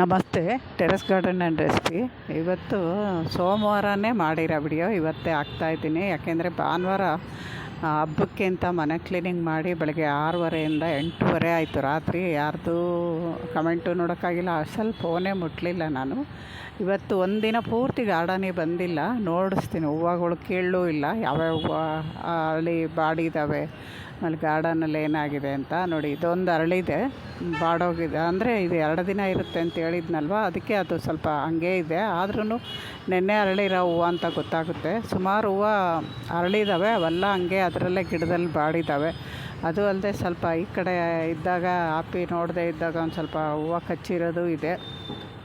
ನಮಸ್ತೆ, terrace garden and recipe. ಇವತ್ತು ಸೋಮವಾರನೇ ಮಾಡಿರೋ ವಿಡಿಯೋ, ಇವತ್ತೇ ಹಾಕ್ತಾಯಿದ್ದೀನಿ ಯಾಕೆಂದರೆ ಭಾನುವಾರ ಹಬ್ಬಕ್ಕೆ ಅಂತ ಮನೆ ಕ್ಲೀನಿಂಗ್ ಮಾಡಿ ಬೆಳಗ್ಗೆ ಆರೂವರೆಯಿಂದ ಎಂಟೂವರೆ ಆಯಿತು ರಾತ್ರಿ. ಯಾರ್ದು ಕಮೆಂಟು ನೋಡೋಕ್ಕಾಗಿಲ್ಲ. ಅಸಲು ಫೋನೇ ಮುಟ್ಟಲಿಲ್ಲ ನಾನು. ಇವತ್ತು ಒಂದಿನ ಪೂರ್ತಿ ಗಾರ್ಡನಿಗೆ ಬಂದಿಲ್ಲ. ನೋಡಿಸ್ತೀನಿ. ಹೂವುಗಳು ಕೀಳೂ ಇಲ್ಲ. ಯಾವ್ಯಾವ ಬಾಡಿ ಬಾಡಿದ್ದಾವೆ ಆಮೇಲೆ ಗಾರ್ಡನಲ್ಲಿ ಏನಾಗಿದೆ ಅಂತ ನೋಡಿ, ಇದೊಂದು ಅರಳಿದೆ, ಬಾಡೋಗಿದೆ. ಅಂದರೆ ಇದು ಎರಡು ದಿನ ಇರುತ್ತೆ ಅಂತ ಹೇಳಿದ್ನಲ್ವ? ಅದಕ್ಕೆ ಅದು ಸ್ವಲ್ಪ ಹಂಗೆ ಇದೆ. ಆದ್ರೂ ನೆನ್ನೆ ಅರಳಿರೋ ಹೂವು ಅಂತ ಗೊತ್ತಾಗುತ್ತೆ. ಸುಮಾರು ಹೂವು ಅರಳಿದ್ದಾವೆ ಅವೆಲ್ಲ ಹಂಗೆ ಅದರಲ್ಲೇ ಗಿಡದಲ್ಲಿ ಬಾಡಿದ್ದಾವೆ ಅದು ಅಲ್ಲದೆ ಸ್ವಲ್ಪ ಈ ಕಡೆ ಇದ್ದಾಗ ಆಪಿ ನೋಡದೆ ಇದ್ದಾಗ ಒಂದು ಸ್ವಲ್ಪ ಹೂವು ಕಚ್ಚಿರೋದು ಇದೆ.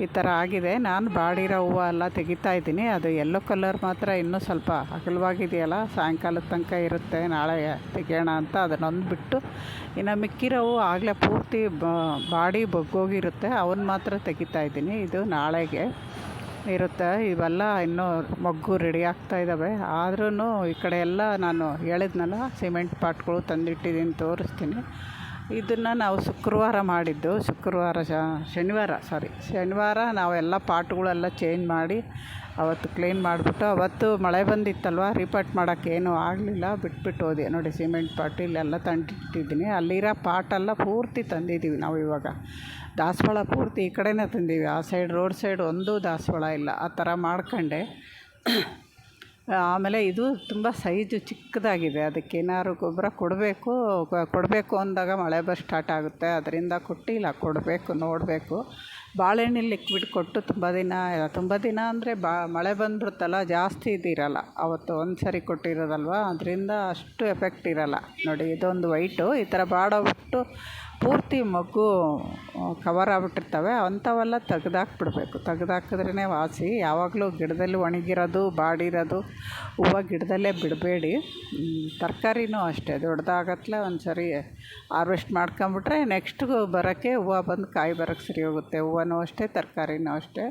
ಈ ಥರ ಆಗಿದೆ. ನಾನು ಬಾಡಿರೋ ಹೂವು ಎಲ್ಲ ತೆಗಿತಾ ಇದ್ದೀನಿ. ಅದು ಯೆಲ್ಲೋ ಕಲರ್ ಮಾತ್ರ ಇನ್ನೂ ಸ್ವಲ್ಪ ಅಗಲವಾಗಿದೆಯಲ್ಲ, ಸಾಯಂಕಾಲದ ತನಕ ಇರುತ್ತೆ. ನಾಳೆ ತೆಗೆಯೋಣ ಅಂತ ಅದನ್ನೊಂದು ಬಿಟ್ಟು ಇನ್ನು ಮಿಕ್ಕಿರೋ ಹೂವು ಆಗಲೇ ಪೂರ್ತಿ ಬಾಡಿ ಬಗ್ಗೋಗಿರುತ್ತೆ. ಅವನ್ನ ಮಾತ್ರ ತೆಗಿತಾ ಇದ್ದೀನಿ. ಇದು ನಾಳೆಗೆ. ಇರುತ್ತೆ. ಇವೆಲ್ಲ ಇನ್ನೂ ಮೊಗ್ಗು ರೆಡಿ ಆಗ್ತಾ ಇದ್ದಾವೆ ಆದ್ರೂ ಈ ಕಡೆ ಎಲ್ಲ ನಾನು ಹೇಳಿದ್ನಲ್ಲ ಸಿಮೆಂಟ್ ಪಾಟ್ಗಳು ತಂದಿಟ್ಟಿದ್ದೀನಿ, ತೋರಿಸ್ತೀನಿ. ಇದನ್ನು ನಾವು ಶುಕ್ರವಾರ ಮಾಡಿದ್ದು. ಶುಕ್ರವಾರ, ಶನಿವಾರ ಸಾರಿ ಶನಿವಾರ ನಾವೆಲ್ಲ ಪಾಟ್ಗಳೆಲ್ಲ ಚೇಂಜ್ ಮಾಡಿ ಅವತ್ತು ಕ್ಲೀನ್ ಮಾಡಿಬಿಟ್ಟು ಅವತ್ತು ಮಳೆ ಬಂದಿತ್ತಲ್ವ ರೀಪಾಟ್ ಮಾಡೋಕ್ಕೇನು ಆಗಲಿಲ್ಲ, ಬಿಟ್ಬಿಟ್ಟು ಹೋದೆ. ನೋಡಿ, ಸಿಮೆಂಟ್ ಪಾಟ್ ಇಲ್ಲೆಲ್ಲ ತಂದಿಟ್ಟಿದ್ದೀನಿ. ಅಲ್ಲಿರೋ ಪಾಟೆಲ್ಲ ಪೂರ್ತಿ ತಂದಿದ್ದೀವಿ ನಾವು ಇವಾಗ. ದಾಸವಾಳ ಪೂರ್ತಿ ಈ ಕಡೆನೇ ತಂದೀವಿ ಆ ಸೈಡ್ ರೋಡ್ ಸೈಡ್ ಒಂದೂ ದಾಸವಾಳ ಇಲ್ಲ. ಆ ಥರ ಮಾಡ್ಕೊಂಡೆ. ಆಮೇಲೆ ಇದು ತುಂಬ ಸೈಜು ಚಿಕ್ಕದಾಗಿದೆ. ಅದಕ್ಕೆ ಏನಾದ್ರು ಗೊಬ್ಬರ ಕೊಡಬೇಕು ಕೊಡಬೇಕು ಅಂದಾಗ ಮಳೆ ಬರೋ ಸ್ಟಾರ್ಟ್ ಆಗುತ್ತೆ. ಅದರಿಂದ ಕೊಟ್ಟಿಲ್ಲ, ಕೊಡಬೇಕು, ನೋಡಬೇಕು. ಬಾಳೆಹಣ್ಣು ಲಿಕ್ವಿಡ್ ಕೊಟ್ಟು ತುಂಬ ದಿನ ತುಂಬ ದಿನ ಅಂದರೆ ಬಾ, ಮಳೆ ಬಂದ್ಬಿಡುತ್ತಲ್ಲ ಜಾಸ್ತಿ ಇದಿರಲ್ಲ. ಅವತ್ತು ಒಂದು ಸರಿ ಕೊಟ್ಟಿರೋದಲ್ವ? ಅದರಿಂದ ಅಷ್ಟು ಎಫೆಕ್ಟ್ ಇರಲ್ಲ. ನೋಡಿ, ಇದೊಂದು ವೈಟು ಈ ಥರ ಬಾಡೋಗ್ಬಿಟ್ಟು ಪೂರ್ತಿ ಮಗ್ಗು ಕವರ್ ಆಗ್ಬಿಟ್ಟಿರ್ತವೆ. ಅಂಥವೆಲ್ಲ ತೆಗ್ದಾಕ್ಬಿಡ್ಬೇಕು. ತೆಗ್ದಾಕಿದ್ರೇ ವಾಸಿ. ಯಾವಾಗಲೂ ಗಿಡದಲ್ಲಿ ಒಣಗಿರೋದು, ಬಾಡಿರೋದು, ಹೂವು ಗಿಡದಲ್ಲೇ ಬಿಡಬೇಡಿ. ತರಕಾರಿನೂ ಅಷ್ಟೇ. ದೊಡ್ಡದಾಗತ್ಲೆ ಒಂದು ಸರಿ ಹಾರ್ವೆಸ್ಟ್ ಮಾಡ್ಕೊಂಬಿಟ್ರೆ ನೆಕ್ಸ್ಟ್ಗೂ ಬರೋಕ್ಕೆ ಹೂವು ಬಂದು ಕಾಯಿ ಬರೋಕ್ಕೆ ಸರಿ ಹೋಗುತ್ತೆ. ಹೂವನೂ ಅಷ್ಟೇ, ತರಕಾರಿನೂ ಅಷ್ಟೇ.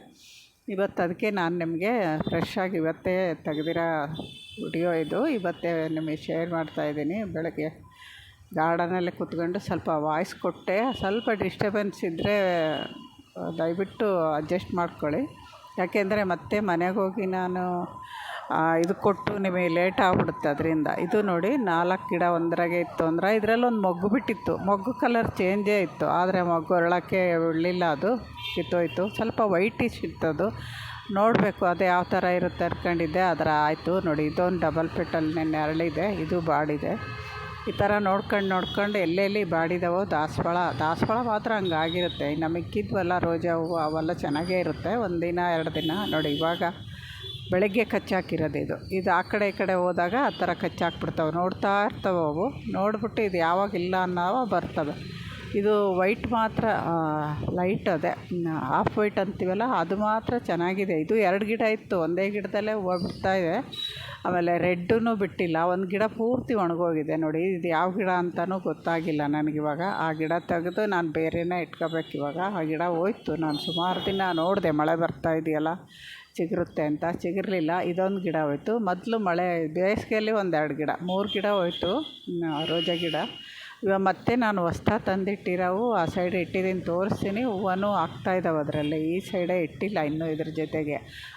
ಇವತ್ತು ಅದಕ್ಕೆ ನಾನು ನಿಮಗೆ ಫ್ರೆಶ್ ಆಗಿ ಇವತ್ತೇ ತೆಗೆದಿರೋ ವಿಡಿಯೋ ಇದು. ಇವತ್ತೇ ನಿಮಗೆ ಶೇರ್ ಮಾಡ್ತಾಯಿದ್ದೀನಿ ಬೆಳಗ್ಗೆ ಗಾರ್ಡನಲ್ಲಿ ಕೂತ್ಕೊಂಡು ಸ್ವಲ್ಪ ವಾಯ್ಸ್ ಕೊಟ್ಟೆ. ಸ್ವಲ್ಪ ಡಿಸ್ಟರ್ಬೆನ್ಸ್ ಇದ್ದರೆ ದಯವಿಟ್ಟು ಅಡ್ಜಸ್ಟ್ ಮಾಡ್ಕೊಳ್ಳಿ. ಯಾಕೆಂದರೆ ಮತ್ತೆ ಮನೆಗೆ ಹೋಗಿ ನಾನು ಇದು ಕೊಟ್ಟು ನಿಮಗೆ ಲೇಟ್ ಆಗ್ಬಿಡುತ್ತೆ ಅದರಿಂದ. ಇದು ನೋಡಿ ನಾಲ್ಕು ಗಿಡ ಒಂದರಾಗೆ ಇತ್ತು ಅಂದ್ರೆ ಇದರಲ್ಲಿ ಒಂದು ಮೊಗ್ಗು ಬಿಟ್ಟಿತ್ತು. ಮೊಗ್ಗು ಕಲರ್ ಚೇಂಜೇ ಇತ್ತು. ಆದರೆ ಮೊಗ್ಗು ಅರಳೋಕ್ಕೆ ಉಳ್ಳಿಲ್ಲ ಅದು, ಕಿತ್ತೋಯ್ತು. ಸ್ವಲ್ಪ ವೈಟಿಶ್ ಇತ್ತದು. ನೋಡಬೇಕು ಅದು ಯಾವ ಥರ ಇರುತ್ತೆ ಅಂದ್ಕೊಂಡಿದ್ದೆ. ಅದರ ಆಯಿತು ನೋಡಿ, ಇದೊಂದು ಡಬಲ್ ಪೆಟಲ್ ನೆನ್ನೆ ಅರಳಿದೆ. ಇದು ಬಾಡಿದೆ. ಈ ಥರ ನೋಡ್ಕೊಂಡು ನೋಡ್ಕೊಂಡು ಎಲ್ಲೆಲ್ಲಿ ಬಾಡಿದಾವೋ ದಾಸವಾಳ. ದಾಸವಾಳ ಮಾತ್ರ ಹಂಗಾಗಿರುತ್ತೆ ನಮಗೆ ರೋಜಾ ಹೂವು ಅವೆಲ್ಲ ಚೆನ್ನಾಗೇ ಇರುತ್ತೆ. ಒಂದು ದಿನ ಎರಡು ದಿನ. ನೋಡಿ ಇವಾಗ ಬೆಳಗ್ಗೆ ಕಚ್ಚಾಕಿರೋದು ಇದು. ಇದು ಆ ಕಡೆ ಈ ಕಡೆ ಹೋದಾಗ ಆ ಥರ ಕಚ್ಚಾಕ್ಬಿಡ್ತಾವೆ. ನೋಡ್ತಾ ಇರ್ತವೆ ಅವು. ನೋಡ್ಬಿಟ್ಟು ಇದು ಯಾವಾಗ ಇಲ್ಲ ಅನ್ನೋವ ಬರ್ತವೆ. ಇದು ವೈಟ್ ಮಾತ್ರ ಲೈಟ್ ಅದೇ. ಹಾಫ್ ವೈಟ್ ಅಂತೀವಲ್ಲ, ಅದು ಮಾತ್ರ ಚೆನ್ನಾಗಿದೆ. ಇದು ಎರಡು ಗಿಡ ಇತ್ತು. ಒಂದೇ ಗಿಡದಲ್ಲೇ ಹೂವು ಬಿಡ್ತಾ ಇದೆ. ಆಮೇಲೆ ರೆಡ್ಡೂ ಬಿಟ್ಟಿಲ್ಲ. ಒಂದು ಗಿಡ ಪೂರ್ತಿ ಒಣಗೋಗಿದೆ ನೋಡಿ. ಇದು ಯಾವ ಗಿಡ ಅಂತಲೂ ಗೊತ್ತಾಗಿಲ್ಲ ನನಗಿವಾಗ ಆ ಗಿಡ ತೆಗೆದು ನಾನು ಬೇರೆನೇ ಇಟ್ಕೋಬೇಕು ಇವಾಗ. ಆ ಗಿಡ ಹೋಯ್ತು. ನಾನು ಸುಮಾರು ದಿನ ನೋಡಿದೆ. ಮಳೆ ಬರ್ತಾ ಇದೆಯಲ್ಲ. ಚಿಗುರುತ್ತೆ ಅಂತ. ಚಿಗಿರಲಿಲ್ಲ. ಇದೊಂದು ಗಿಡ ಹೋಯಿತು. ಮೊದಲು ಮಳೆ, ಬೇಸಿಗೆಯಲ್ಲಿ ಒಂದೆರಡು ಗಿಡ, ಮೂರು ಗಿಡ ಹೋಯಿತು. ರೋಜಾ ಗಿಡ. ಇವಾಗ ಮತ್ತೆ ನಾನು ಹೊಸ್ದಾಗಿ ತಂದಿಟ್ಟಿರೋವು. ಆ ಸೈಡ್ ಇಟ್ಟಿದ್ದೀನಿ ತೋರಿಸ್ತೀನಿ. ಹೂವನೂ ಆಗ್ತಾಯಿದ್ದಾವೆ ಅದರಲ್ಲಿ. ಈ ಸೈಡೇ ಇಟ್ಟಿಲ್ಲ ಇನ್ನೂ ಇದ್ರ ಜೊತೆಗೆ.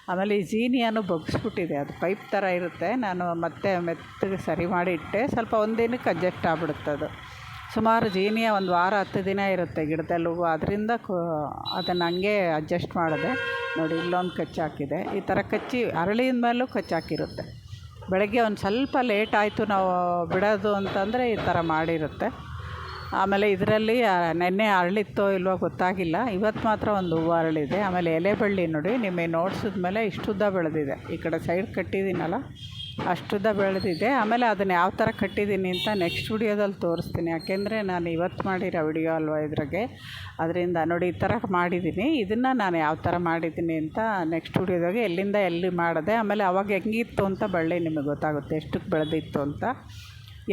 ಆಮೇಲೆ ಈ ಜೀನಿಯಾನು ಬಗ್ಸ್ಬಿಟ್ಟಿದೆ. ಅದು ಪೈಪ್ ಥರ ಇರುತ್ತೆ. ನಾನು ಮತ್ತೆ ಮೆತ್ತಗೆ ಸರಿ ಮಾಡಿ ಇಟ್ಟೆ. ಸ್ವಲ್ಪ ಒಂದಿನಕ್ಕೆ ದಿನಕ್ಕೆ ಅಡ್ಜಸ್ಟ್ ಅದು ಸುಮಾರು ಜೀನಿಯ ಒಂದು ವಾರ, ಹತ್ತು ದಿನ ಇರುತ್ತೆ ಗಿಡದಲ್ಲಿ. ಹೂವು ಅದರಿಂದ ಕೊ, ಅದನ್ನು ಹಂಗೆ ಅಡ್ಜಸ್ಟ್ ಮಾಡಿದೆ. ನೋಡಿ, ಇಲ್ಲೊಂದು ಕಚ್ಚಾಕಿದೆ ಈ ಥರ ಕಚ್ಚಿ, ಅರಳಿದ ಮೇಲೂ ಕಚ್ಚಾಕಿರುತ್ತೆ ಬೆಳಗ್ಗೆ ಒಂದು ಸ್ವಲ್ಪ ಲೇಟ್ ಆಯಿತು ನಾವು ಬಿಡೋದು ಅಂತಂದರೆ ಈ ಥರ ಮಾಡಿರುತ್ತೆ. ಆಮೇಲೆ ಇದರಲ್ಲಿ ನೆನ್ನೆ ಅರಳಿತ್ತೋ ಇಲ್ವೋ ಗೊತ್ತಾಗಿಲ್ಲ. ಇವತ್ತು ಮಾತ್ರ ಒಂದು ಹೂವು ಅರಳಿದೆ. ಆಮೇಲೆ ಎಲೆ ಬಳ್ಳಿ ನೋಡಿ, ನಿಮಗೆ ನೋಡ್ಸಿದ ಮೇಲೆ ಇಷ್ಟುದ್ದ ಬೆಳೆದಿದೆ. ಈ ಕಡೆ ಸೈಡ್ ಕಟ್ಟಿದ್ದೀನಲ್ಲ. ಅಷ್ಟುದ್ದ ಬೆಳೆದಿದೆ. ಆಮೇಲೆ ಅದನ್ನು ಯಾವ ಥರ ಕಟ್ಟಿದ್ದೀನಿ ಅಂತ ನೆಕ್ಸ್ಟ್ ವಿಡಿಯೋದಲ್ಲಿ ತೋರಿಸ್ತೀನಿ. ಯಾಕೆಂದರೆ ನಾನು ಇವತ್ತು ಮಾಡಿರೋ ವಿಡಿಯೋ ಅಲ್ವಾ ಇದ್ರಾಗೆ? ಅದರಿಂದ ನೋಡಿ ಈ ಥರ ಮಾಡಿದ್ದೀನಿ. ಇದನ್ನು ನಾನು ಯಾವ ಥರ ಮಾಡಿದ್ದೀನಿ ಅಂತ ನೆಕ್ಸ್ಟ್ ವಿಡಿಯೋದಾಗೆ ಎಲ್ಲಿಂದ ಎಲ್ಲಿ ಮಾಡಿದೆ, ಆಮೇಲೆ ಅವಾಗ ಹೆಂಗಿತ್ತು ಅಂತ ಬಳ್ಳಿ ನಿಮಗೆ ಗೊತ್ತಾಗುತ್ತೆ. ಎಷ್ಟಕ್ಕೆ ಬೆಳೆದಿತ್ತು ಅಂತ.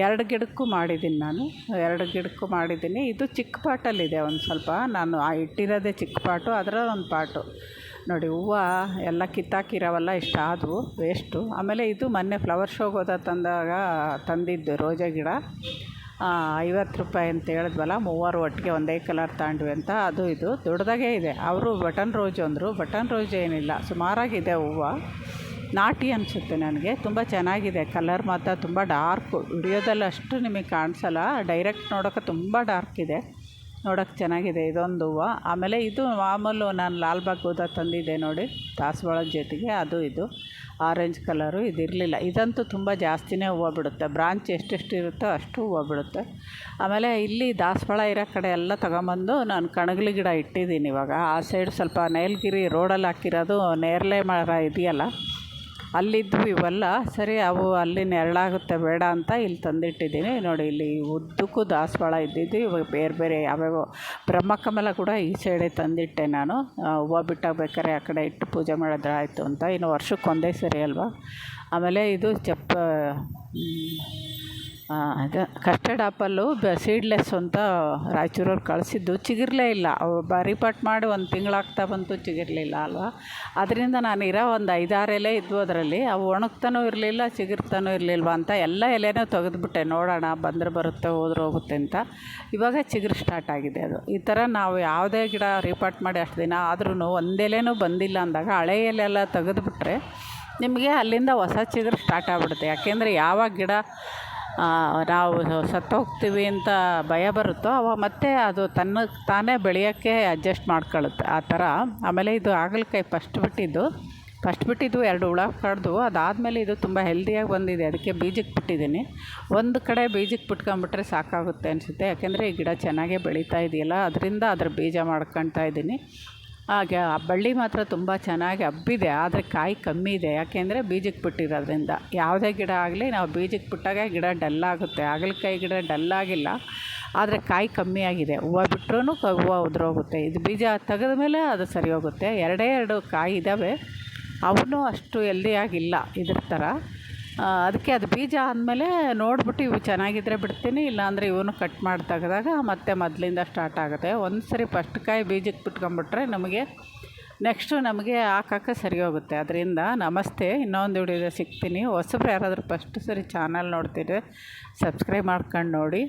ಎರಡು ಗಿಡಕ್ಕೂ ಮಾಡಿದ್ದೀನಿ ನಾನು. ಎರಡು ಗಿಡಕ್ಕೂ ಮಾಡಿದ್ದೀನಿ. ಇದು ಚಿಕ್ಕ ಪಾಟಲ್ಲಿದೆ ಒಂದು ಸ್ವಲ್ಪ. ನಾನು ಆ ಇಟ್ಟಿರೋದೇ ಚಿಕ್ಕ ಪಾಟು ಅದರ ಒಂದು ಪಾಟು. ನೋಡಿ, ಹೂವು ಎಲ್ಲ ಕಿತ್ತಾಕಿರೋವಲ್ಲ, ಇಷ್ಟು ಆದವು ವೇಸ್ಟು ಆಮೇಲೆ ಇದು ಮೊನ್ನೆ ಫ್ಲವರ್ ಶೋಗೆ ಹೋದ ತಂದಾಗ ತಂದಿದ್ದು ರೋಜಾ ಗಿಡ. ಐವತ್ತು ರೂಪಾಯಿ ಅಂತ ಹೇಳಿದ್ವಲ್ಲ, ಮೂವರು ಒಟ್ಟಿಗೆ ಒಂದೇ ಕಲರ್ ತಗೊಂಡ್ವಿ ಅಂತ, ಅದು ಇದು. ದೊಡ್ಡದಾಗೇ ಇದೆ. ಅವರು ಬಟನ್ ರೋಜು ಅಂದರು. ಬಟನ್ ರೋಜ್ ಏನಿಲ್ಲ, ಸುಮಾರಾಗಿದೆ ಹೂವು. ನಾಟಿ ಅನಿಸುತ್ತೆ ನನಗೆ, ತುಂಬ ಚೆನ್ನಾಗಿದೆ. ಕಲರ್ ಮಾತ್ರ ತುಂಬ ಡಾರ್ಕು ವಿಡಿಯೋದಲ್ಲಿ ಅಷ್ಟು ನಿಮಗೆ ಕಾಣಿಸಲ್ಲ ಡೈರೆಕ್ಟ್ ನೋಡೋಕೆ ತುಂಬ ಡಾರ್ಕ್ ಇದೆ. ನೋಡೋಕೆ ಚೆನ್ನಾಗಿದೆ, ಇದೊಂದು ಹೂವು. ಆಮೇಲೆ ಇದು ಮಾಮೂಲು ನಾನು ಲಾಲ್ಬಾಗ್ ಹೋದಾಗ ತಂದಿದ್ದೆ ನೋಡಿ ದಾಸವಾಳದ ಜೊತೆಗೆ ಅದು ಇದು. ಆರೆಂಜ್ ಕಲರು, ಇದಿರಲಿಲ್ಲ. ಇದಂತೂ ತುಂಬ ಜಾಸ್ತಿನೇ ಹೂವು ಬಿಡುತ್ತೆ. ಬ್ರಾಂಚ್ ಎಷ್ಟೆಷ್ಟು ಇರುತ್ತೋ ಅಷ್ಟು ಹೂವು ಬಿಡುತ್ತೆ. ಆಮೇಲೆ ಇಲ್ಲಿ ದಾಸವಾಳ ಇರೋ ಕಡೆ ಎಲ್ಲ ತಗೊಂಬಂದು ನಾನು ಕಣಗಲಿ ಗಿಡ ಇಟ್ಟಿದ್ದೀನಿ ಇವಾಗ. ಆ ಸೈಡ್ ಸ್ವಲ್ಪ ನೈಲ್ಗಿರಿ ರೋಡಲ್ಲಿ ಹಾಕಿರೋದು ನೇರಳೆ ಮರ ಇದೆಯಲ್ಲ ಅಲ್ಲಿದ್ವು ಇವೆಲ್ಲ. ಸರಿ, ಅವು ಅಲ್ಲಿ ನೆರಳಾಗುತ್ತೆ, ಬೇಡ ಅಂತ ಇಲ್ಲಿ ತಂದಿಟ್ಟಿದ್ದೀನಿ. ನೋಡಿ, ಇಲ್ಲಿ ಉದ್ದಕ್ಕೂ ದಾಸವಾಳ ಇದ್ದಿದ್ದು ಇವಾಗ ಬೇರೆ ಬೇರೆ ಯಾವ್ಯಾವ ಬ್ರಹ್ಮಕಮಲ ಕೂಡ ಈ ಸೈಡೆ ತಂದಿಟ್ಟೆ ನಾನು. ಹೂವು ಬಿಟ್ಟಾಗ ಬೇಕಾದ್ರೆ ಆ ಕಡೆ ಇಟ್ಟು ಪೂಜೆ ಮಾಡಿದ್ರೆ ಆಯಿತು ಅಂತ. ಇನ್ನು ವರ್ಷಕ್ಕೆ ಒಂದೇ ಸರಿ ಅಲ್ವಾ? ಆಮೇಲೆ ಇದು ಚಪ್ಪ ಅದು ಕಸ್ಟರ್ಡ್ ಆ್ಯಪಲ್ಲು ಸೀಡ್ಲೆಸ್ ಅಂತ ರಾಯಚೂರವ್ರು ಕಳಿಸಿದ್ದು. ಚಿಗುರಲೇ ಇಲ್ಲ. ಅವು ಬರಿಪಾಟ್ ಮಾಡಿ ಒಂದು ತಿಂಗಳಾಗ್ತಾ ಬಂತು, ಚಿಗುರಲಿಲ್ಲ ಅಲ್ವಾ? ಅದರಿಂದ ನಾನು ಇರೋ ಒಂದು ಐದಾರು ಎಲೆ ಇದ್ವು ಅದರಲ್ಲಿ. ಅವು ಒಣಗ್ತಾನೂ ಇರಲಿಲ್ಲ, ಚಿಗುರ್ತಾನೂ ಇರಲಿಲ್ವ ಅಂತ ಎಲ್ಲ ಎಲೆನೂ ತೆಗೆದುಬಿಟ್ಟೆ. ನೋಡೋಣ, ಬಂದರೆ ಬರುತ್ತೆ, ಹೋದ್ರೆ ಹೋಗುತ್ತೆ ಅಂತ. ಇವಾಗ ಚಿಗುರು ಸ್ಟಾರ್ಟ್ ಆಗಿದೆ ಅದು. ಈ ಥರ ನಾವು ಯಾವುದೇ ಗಿಡ ರೀಪಾಟ್ ಮಾಡಿ ಅಷ್ಟು ದಿನ ಆದ್ರೂ ಒಂದೆಲೆನೂ ಬಂದಿಲ್ಲ ಅಂದಾಗ ಹಳೆ ಎಲೆ ಎಲ್ಲ ತೆಗೆದ್ಬಿಟ್ರೆ ನಿಮಗೆ ಅಲ್ಲಿಂದ ಹೊಸ ಚಿಗುರು ಸ್ಟಾರ್ಟ್ ಆಗ್ಬಿಡುತ್ತೆ. ಯಾಕೆಂದರೆ ಯಾವಾಗ ಗಿಡ ನಾವು ಸತ್ತೋಗ್ತೀವಿ ಅಂತ ಭಯ ಬರುತ್ತೋ ಅವಾಗ ಮತ್ತೆ ಅದು ತನ್ನ ತಾನೇ ಬೆಳೆಯೋಕ್ಕೆ ಅಡ್ಜಸ್ಟ್ ಮಾಡ್ಕೊಳ್ಳುತ್ತೆ. ಆ ಥರ. ಆಮೇಲೆ ಇದು ಹಾಗಲಕಾಯಿ ಫಸ್ಟ್ ಬಿಟ್ಟಿದ್ದು. ಫಸ್ಟ್ ಬಿಟ್ಟಿದ್ದು ಎರಡು ಹುಳ ಕಡ್ದು, ಅದಾದಮೇಲೆ ಇದು ತುಂಬ ಹೆಲ್ದಿಯಾಗಿ ಬಂದಿದೆ. ಅದಕ್ಕೆ ಬೀಜಕ್ಕೆ ಬಿಟ್ಟಿದ್ದೀನಿ. ಒಂದು ಕಡೆ ಬೀಜಕ್ಕೆ ಬಿಟ್ಕೊಂಬಿಟ್ರೆ ಸಾಕಾಗುತ್ತೆ ಅನಿಸುತ್ತೆ. ಯಾಕೆಂದರೆ ಈ ಗಿಡ ಚೆನ್ನಾಗೇ ಬೆಳೀತಾ ಇದೆಯಲ್ಲ, ಅದರಿಂದ ಅದ್ರ ಬೀಜ ಮಾಡ್ಕೊಳ್ತಾ ಇದ್ದೀನಿ ಹಾಗೆ ಆ ಬಳ್ಳಿ ಮಾತ್ರ ತುಂಬ ಚೆನ್ನಾಗಿ ಹಬ್ಬಿದೆ, ಆದರೆ ಕಾಯಿ ಕಮ್ಮಿ ಇದೆ. ಯಾಕೆಂದರೆ ಬೀಜಕ್ಕೆ ಬಿಟ್ಟಿರೋದ್ರಿಂದ. ಯಾವುದೇ ಗಿಡ ಆಗಲಿ ನಾವು ಬೀಜಕ್ಕೆ ಬಿಟ್ಟಾಗ ಗಿಡ ಡಲ್ಲಾಗುತ್ತೆ ಹಾಗಲಕಾಯಿ ಗಿಡ ಡಲ್ಲಾಗಿಲ್ಲ ಆದರೆ ಕಾಯಿ ಕಮ್ಮಿ ಆಗಿದೆ. ಹೂವು ಬಿಟ್ರೂ ಹೂವು ಉದುರೋಗುತ್ತೆ. ಇದು ಬೀಜ ತೆಗೆದ ಮೇಲೆ ಅದು ಸರಿ ಹೋಗುತ್ತೆ. ಎರಡೇ ಎರಡು ಕಾಯಿ ಇದ್ದಾವೆ ಅವೂ ಅಷ್ಟು ಎಲ್ದಿಯಾಗಿಲ್ಲ ಇದ್ರ ಥರ. ಅದಕ್ಕೆ ಅದು ಬೀಜ ಆದಮೇಲೆ ನೋಡ್ಬಿಟ್ಟು ಇವು ಚೆನ್ನಾಗಿದ್ದರೆ ಬಿಡ್ತೀನಿ, ಇಲ್ಲಾಂದರೆ ಇವನು ಕಟ್ ಮಾಡಿ ತೆಗೆದಾಗ ಮತ್ತೆ ಮೊದಲಿಂದ ಸ್ಟಾರ್ಟ್ ಆಗುತ್ತೆ. ಒಂದು ಸರಿ ಫಸ್ಟ್ ಕಾಯಿ ಬೀಜಕ್ಕೆ ಬಿಟ್ಕೊಂಬಿಟ್ರೆ ನಮಗೆ ನೆಕ್ಸ್ಟು ನಮಗೆ ಹಾಕೋಕ್ಕೆ ಸರಿ ಹೋಗುತ್ತೆ. ಅದರಿಂದ ನಮಸ್ತೆ, ಇನ್ನೊಂದು ವಿಡಿಯೋದ ಸಿಗ್ತೀನಿ. ಹೊಸಬ್ರು ಯಾರಾದರೂ ಫಸ್ಟ್ ಸರಿ ಚಾನಲ್ ನೋಡ್ತಿದ್ರೆ ಸಬ್ಸ್ಕ್ರೈಬ್ ಮಾಡ್ಕೊಂಡು ನೋಡಿ.